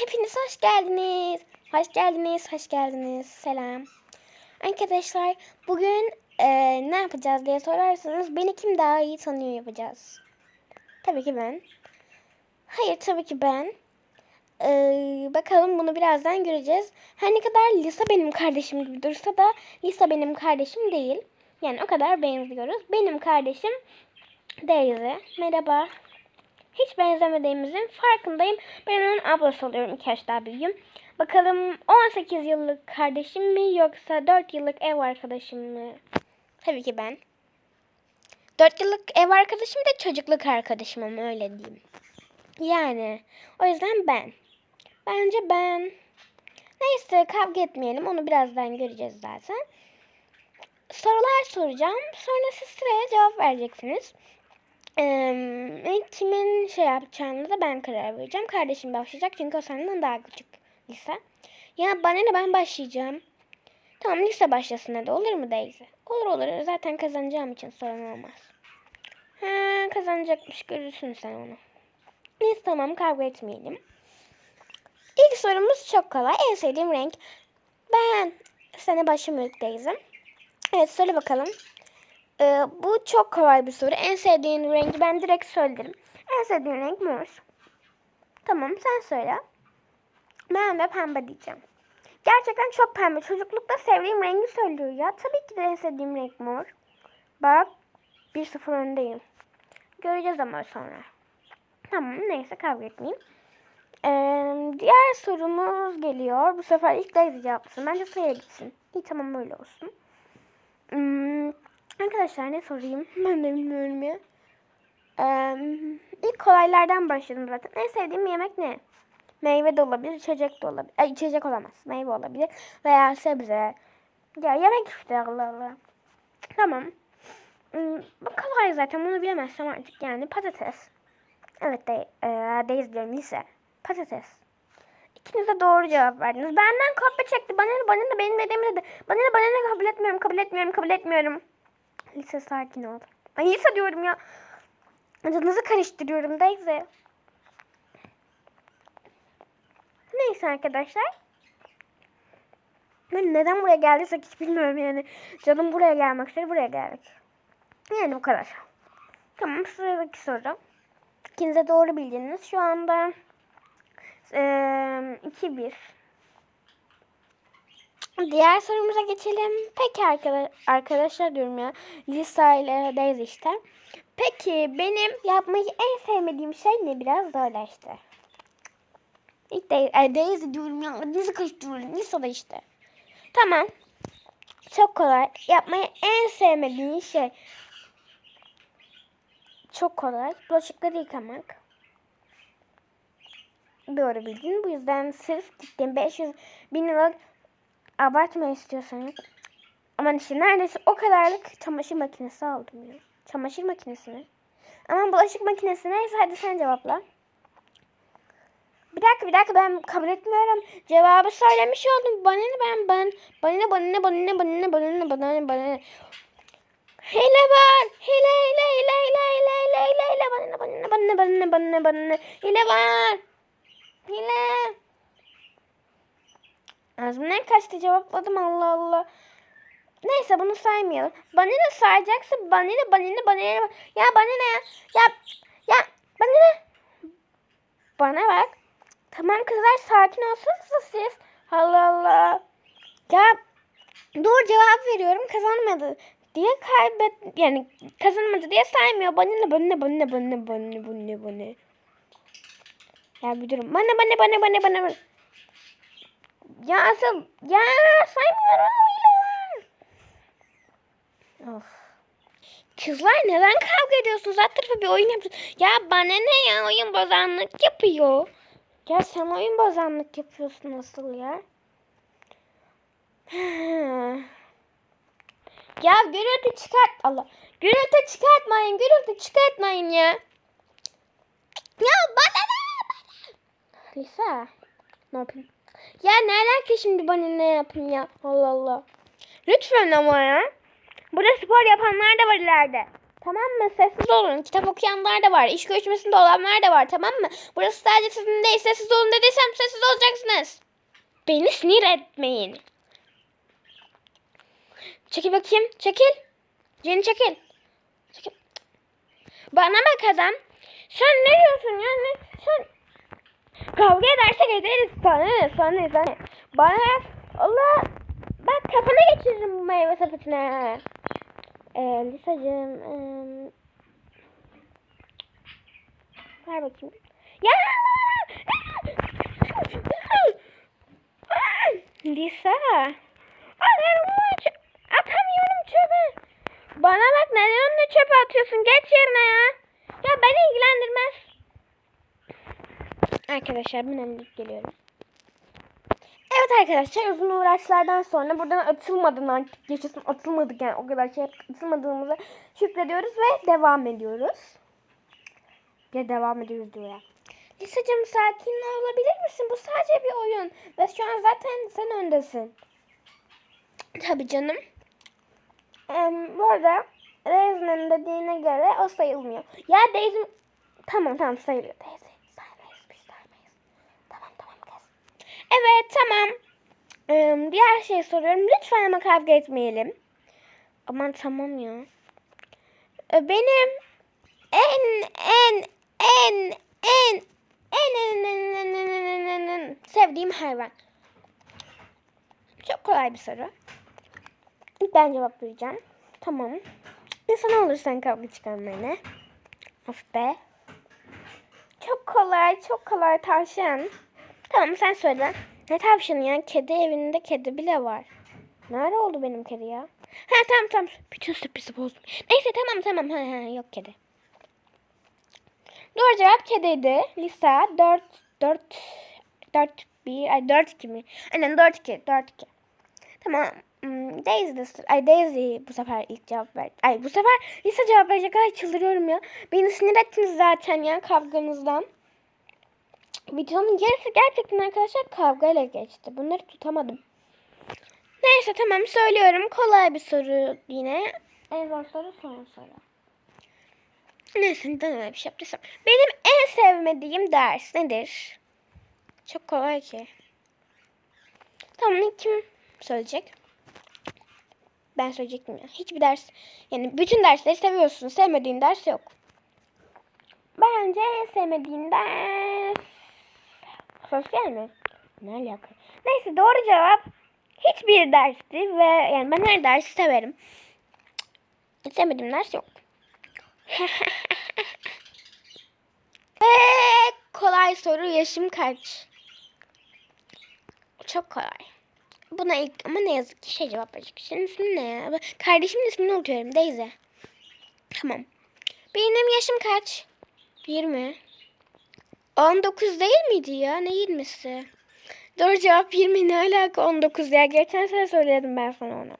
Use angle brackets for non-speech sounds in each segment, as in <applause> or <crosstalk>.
hepiniz hoş geldiniz. Hoş geldiniz, hoş geldiniz. Selam. Arkadaşlar bugün e, ne yapacağız diye sorarsanız beni kim daha iyi tanıyor yapacağız. Tabii ki ben. Hayır tabii ki ben. E, bakalım bunu birazdan göreceğiz. Her ne kadar Lisa benim kardeşim gibi dursa da Lisa benim kardeşim değil. Yani o kadar benziyoruz. Benim kardeşim Daisy. Merhaba. Hiç benzemediğimizin farkındayım. Ben onun ablası oluyorum. iki yaş daha büyüğüm. Bakalım 18 yıllık kardeşim mi yoksa 4 yıllık ev arkadaşım mı? Tabii ki ben. 4 yıllık ev arkadaşım da çocukluk arkadaşım ama öyle diyeyim. Yani o yüzden ben. Bence ben. Neyse kavga etmeyelim. Onu birazdan göreceğiz zaten. Sorular soracağım. Sonra siz sıraya cevap vereceksiniz. Ee, kimin şey yapacağını da ben karar vereceğim. Kardeşim başlayacak çünkü o senden daha küçük Lisa. Ya bana ne ben başlayacağım. Tamam Lisa başlasın hadi olur mu Daisy? Olur olur zaten kazanacağım için sorun olmaz. Ha kazanacakmış görürsün sen onu. Neyse tamam kavga etmeyelim. İlk sorumuz çok kolay. En sevdiğim renk. Ben sana başlamıyorum Daisy. Evet söyle bakalım. Ee, bu çok kolay bir soru. En sevdiğin rengi ben direkt söylerim. En sevdiğin renk mor. Tamam sen söyle. Ben de pembe diyeceğim. Gerçekten çok pembe. Çocuklukta sevdiğim rengi söylüyor ya. Tabii ki de en sevdiğim renk mor. Bak 1-0 öndeyim. Göreceğiz ama sonra. Tamam neyse kavga etmeyeyim. Ee, diğer sorumuz geliyor. Bu sefer ilk Daisy cevaplasın. Bence sıraya gitsin. İyi tamam öyle olsun. Hmm, Arkadaşlar ne sorayım? <laughs> Ben de bilmiyorum ya. Ee, ilk kolaylardan başladım zaten. En sevdiğim yemek ne? Meyve de olabilir, içecek de olabilir. Ay, içecek olamaz. Meyve olabilir. Veya sebze. Ya yemek işte Allah Allah. Tamam. Hmm, bu kolay zaten. Bunu bilemezsem artık yani patates. Evet de, e, de izliyorum lise. Patates. İkiniz de doğru cevap verdiniz. Benden kopya çekti. Bana ne, bana ne, benim dediğimi dedi. Bana ne, bana ne, kabul etmiyorum, kabul etmiyorum, kabul etmiyorum. Lise sakin ol. Ay Lise diyorum ya. Adınızı karıştırıyorum Daisy. Neyse arkadaşlar. Ben neden buraya geldiysek hiç bilmiyorum yani. Canım buraya gelmek istedi buraya geldik. Yani bu kadar. Tamam sıradaki soru. İkiniz de doğru bildiniz. Şu anda eee 2-1. Diğer sorumuza geçelim. Peki arkadaş, arkadaşlar diyorum ya. Daisy işte. Peki benim yapmayı en sevmediğim şey ne? Biraz işte. İlk Daisy, ay Daisy diyorum ya. Adınızı karıştırıyorum. Lisa da işte. Tamam. Çok kolay. Yapmayı en sevmediğin şey. Çok kolay. Bulaşıkları yıkamak. Doğru bildin. Bu yüzden sırf gittim 500 bin liralık abartma istiyorsanız. Aman işte neredeyse o kadarlık çamaşır makinesi aldım ya. Çamaşır makinesi mi? Ama bulaşık makinesi neyse hadi sen cevapla. Bir dakika bir dakika ben kabul etmiyorum. Cevabı söylemiş oldum. Bana ne ben ben bana ne bana ne bana ne bana ne bana ne bana ne bana ne. Hile var. Hile hile hile hile hile hile hile hile bana ne bana ne bana ne bana ne bana ne bana ne hile var. Hile. Ağzımdan kaçtı cevapladım Allah Allah. Neyse bunu saymayalım. Bana ne sayacaksın? Ne bana ne? Ya bana ne ya? Ya ya bana ne? Bana bak. Tamam kızlar sakin olsanız siz. Allah Allah. Ya doğru cevap veriyorum kazanmadı diye kaybet yani kazanmadı diye saymıyor. Bana ne bana ne bana ne. Ya bir durun. Bana bana bana bana bana bana. Ya asıl ya saymıyorum Of. Kızlar neden kavga ediyorsunuz? Alt tarafa bir oyun yapıyorsunuz. Ya bana ne ya oyun bozanlık yapıyor. Ya sen oyun bozanlık yapıyorsun asıl ya. <sighs> ya gürültü çıkart Allah. Gürültü çıkartmayın. Gürültü çıkartmayın ya. Ya bana ne? Bana. Lisa. Ne yapayım? Ya ne alaka şimdi bana ne yapayım ya? Allah Allah. Lütfen ama ya. Burada spor yapanlar da var ileride. Tamam mı? Sessiz olun. Kitap okuyanlar da var. İş görüşmesinde olanlar da var. Tamam mı? Burası sadece sizin değil. Sessiz olun dediysem sessiz olacaksınız. Beni sinir etmeyin. Çekil bakayım. Çekil. Jenny çekil. Çekil. Bana bak adam. Sen ne diyorsun ya? Ne? Sen kavga edersek ederiz. Sana ne? Sana ne? Sana ne? Bana. Allah. Bak kafana geçiririm bu meyve sepetine. Ee, Lisacığım. eee, ver bakayım. Ya! Lisa. Atamıyorum çöpe. Bana bak neden onu çöpe atıyorsun? Geç yerine ya. Ya beni ilgilendirmez. Arkadaşlar ben hemen geliyorum. Evet arkadaşlar uzun uğraşlardan sonra buradan atılmadığından geçiyorsun atılmadık yani o kadar şey atılmadığımıza şükrediyoruz ve devam ediyoruz. Ya devam ediyoruz diyor ya. Lisacığım sakin olabilir misin? Bu sadece bir oyun. Ve şu an zaten sen öndesin. Tabii canım. Ee, bu arada Daisy'nin dediğine göre o sayılmıyor. Ya Daisy... Tamam tamam sayılıyor Daisy. Evet tamam. Ee, diğer şey soruyorum. Lütfen ama kavga etmeyelim. Aman tamam ya. Ee, benim en en en en en en en en en en en sevdiğim hayvan. Çok kolay bir soru. Ben cevap vereceğim. Tamam. İnsan olursan kavga çıkarmaya ne? Of be. Çok kolay, çok kolay tavşan. Tamam sen söyle. Ne tavşanı ya? Kedi evinde kedi bile var. Nerede oldu benim kedi ya? Ha tamam tamam. Bütün sürprizi bozdum. Neyse tamam tamam. Ha, ha, yok kedi. Doğru cevap kediydi. Lisa 4 4 4 1 ay 4 2 mi? Aynen 4 2 4 2. Tamam. Hmm, Daisy de Ay Daisy bu sefer ilk cevap ver. Ay bu sefer Lisa cevap verecek. Ay çıldırıyorum ya. Beni sinir ettiniz zaten ya kavganızdan. Videonun yarısı gerçekten arkadaşlar kavgayla geçti. Bunları tutamadım. Neyse tamam söylüyorum. Kolay bir soru yine. En zor soru son soru. Neyse neden öyle bir şey yaptıysam. Benim en sevmediğim ders nedir? Çok kolay ki. Tamam kim söyleyecek? Ben söyleyecektim ya. Hiçbir ders yani bütün dersleri seviyorsun. Sevmediğin ders yok. Bence en sevmediğin ders sosyal mi? Ne alaka? Neyse doğru cevap hiçbir dersti ve yani ben her dersi severim. Sevmediğim ders yok. <laughs> Ve kolay soru yaşım kaç? Çok kolay. Buna ilk ama ne yazık ki şey cevap verecek. Senin ne? Kardeşimin ismini unutuyorum. Daisy. Tamam. Benim yaşım kaç? 20. 19 değil miydi ya? Ne 20'si? Doğru cevap 20. Ne alaka 19 ya? Geçen sene söyledim ben sana onu.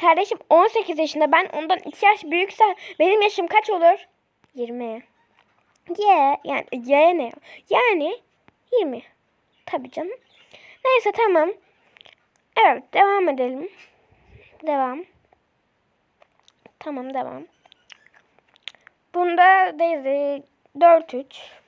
Kardeşim 18 yaşında. Ben ondan 2 yaş büyükse benim yaşım kaç olur? 20. Y yani Y ne? Yani 20. Tabii canım. Neyse tamam. Evet devam edelim. Devam. Tamam devam. Bunda Daisy 4-3.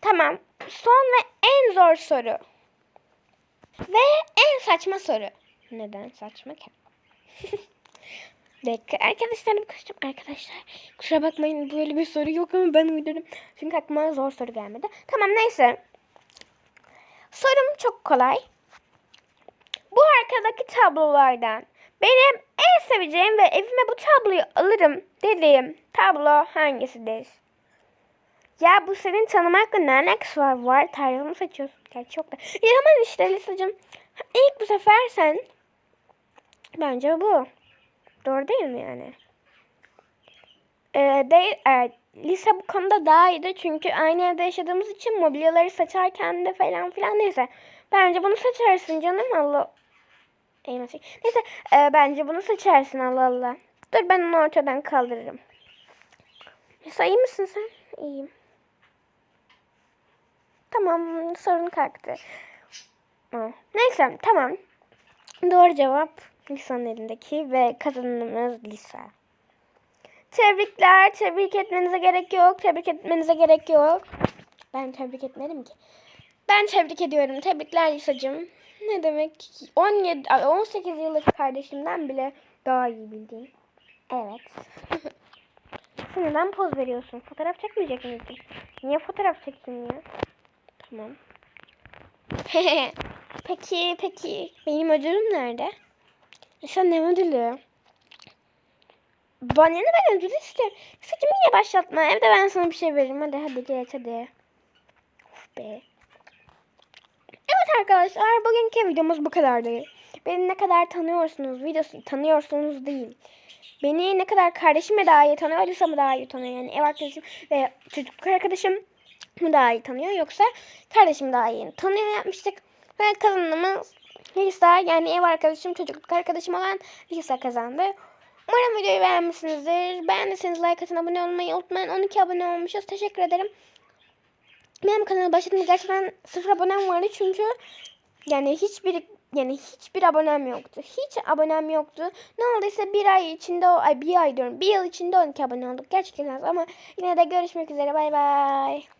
Tamam. Son ve en zor soru. Ve en saçma soru. Neden saçma ki? <laughs> Dakika. Arkadaşlarım kaçtım arkadaşlar. Kusura bakmayın böyle bir soru yok ama ben uydurdum. Çünkü aklıma zor soru gelmedi. Tamam neyse. Sorum çok kolay. Bu arkadaki tablolardan benim en seveceğim ve evime bu tabloyu alırım dediğim tablo hangisidir? Ya bu senin tanımakla ne alakası var? Var tarzını seçiyorsun. Gerçi yok da. Ya aman işte Lisa'cığım. İlk bu sefer sen. Bence bu. Doğru değil mi yani? Ee, değil, evet. Lisa bu konuda daha iyiydi çünkü aynı evde yaşadığımız için mobilyaları seçerken de falan filan neyse. Bence bunu seçersin canım Allah. Neyse e, bence bunu seçersin Allah Allah. Dur ben onu ortadan kaldırırım. Lisa iyi misin sen? İyiyim. Tamam sorun kalktı. Neyse tamam. Doğru cevap Lisa'nın elindeki ve kazanımız Lisa. Tebrikler. Tebrik etmenize gerek yok. Tebrik etmenize gerek yok. Ben tebrik etmedim ki. Ben tebrik ediyorum. Tebrikler Lisa'cığım. Ne demek? 17, ay, 18 yıllık kardeşimden bile daha iyi bildiğin. Evet. <laughs> Sen neden poz veriyorsun? Fotoğraf çekmeyecek miydin? Niye fotoğraf çekeyim ya? Tamam. <laughs> peki, peki. Benim ödülüm nerede? E sen ne ödülü? Bana ne ben ödül istiyorum. Saçımı niye başlatma? Evde ben sana bir şey veririm. Hadi hadi geç hadi. Of be. Evet arkadaşlar bugünkü videomuz bu kadardı. Beni ne kadar tanıyorsunuz videosu tanıyorsunuz değil. Beni ne kadar kardeşime daha iyi tanıyor, Alisa mı daha iyi tanıyor? Yani ev arkadaşım ve çocukluk arkadaşım mı daha iyi tanıyor yoksa kardeşim daha iyi tanıyor yapmıştık. Ve kazanımız Lisa yani ev arkadaşım çocukluk arkadaşım olan Lisa kazandı. Umarım videoyu beğenmişsinizdir. Beğendiyseniz like atın, abone olmayı unutmayın. 12 abone olmuşuz. Teşekkür ederim. Benim kanala başladığımda gerçekten sıfır abonem vardı çünkü yani hiçbir yani hiçbir abonem yoktu. Hiç abonem yoktu. Ne olduysa bir ay içinde ay bir ay diyorum. Bir yıl içinde 12 abone olduk. Gerçekten az ama yine de görüşmek üzere. Bay bay.